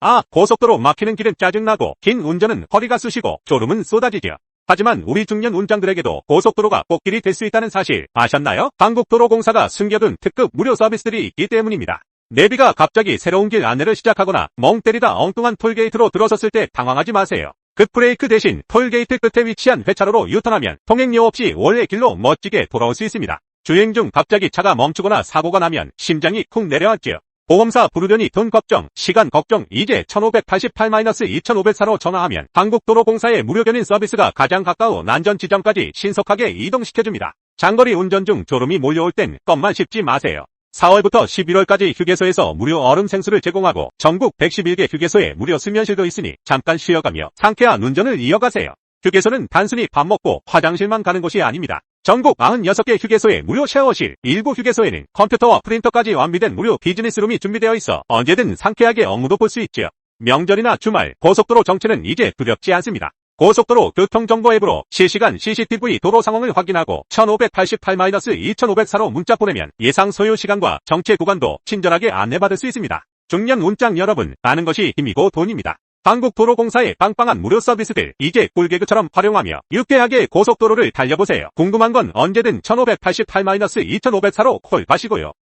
아, 고속도로 막히는 길은 짜증나고 긴 운전은 허리가 쑤시고 졸음은 쏟아지죠. 하지만 우리 중년 운전들에게도 고속도로가 꽃길이 될 수 있다는 사실 아셨나요? 한국도로공사가 숨겨둔 특급 무료 서비스들이 있기 때문입니다. 내비가 갑자기 새로운 길 안내를 시작하거나 멍 때리다 엉뚱한 톨게이트로 들어섰을 때 당황하지 마세요. 급브레이크 대신 톨게이트 끝에 위치한 회차로로 유턴하면 통행료 없이 원래 길로 멋지게 돌아올 수 있습니다. 주행 중 갑자기 차가 멈추거나 사고가 나면 심장이 쿵 내려앉죠. 보험사 부르려니 돈 걱정, 시간 걱정, 이제 1588-2504로 전화하면 한국도로공사의 무료 견인 서비스가 가장 가까운 안전 지점까지 신속하게 이동시켜줍니다. 장거리 운전 중 졸음이 몰려올 땐 껌만 씹지 마세요. 4월부터 11월까지 휴게소에서 무료 얼음 생수를 제공하고 전국 111개 휴게소에 무료 수면실도 있으니 잠깐 쉬어가며 상쾌한 운전을 이어가세요. 휴게소는 단순히 밥 먹고 화장실만 가는 곳이 아닙니다. 전국 96개 휴게소에 무료 샤워실, 일부 휴게소에는 컴퓨터와 프린터까지 완비된 무료 비즈니스룸이 준비되어 있어 언제든 상쾌하게 업무도 볼 수 있죠. 명절이나 주말, 고속도로 정체는 이제 두렵지 않습니다. 고속도로 교통정보 앱으로 실시간 CCTV 도로 상황을 확인하고 1588-2504로 문자 보내면 예상 소요 시간과 정체 구간도 친절하게 안내받을 수 있습니다. 중년 운짱 여러분, 아는 것이 힘이고 돈입니다. 한국도로공사의 빵빵한 무료 서비스들 이제 꿀개그처럼 활용하며 유쾌하게 고속도로를 달려보세요. 궁금한 건 언제든 1588-2504로 콜 하시고요.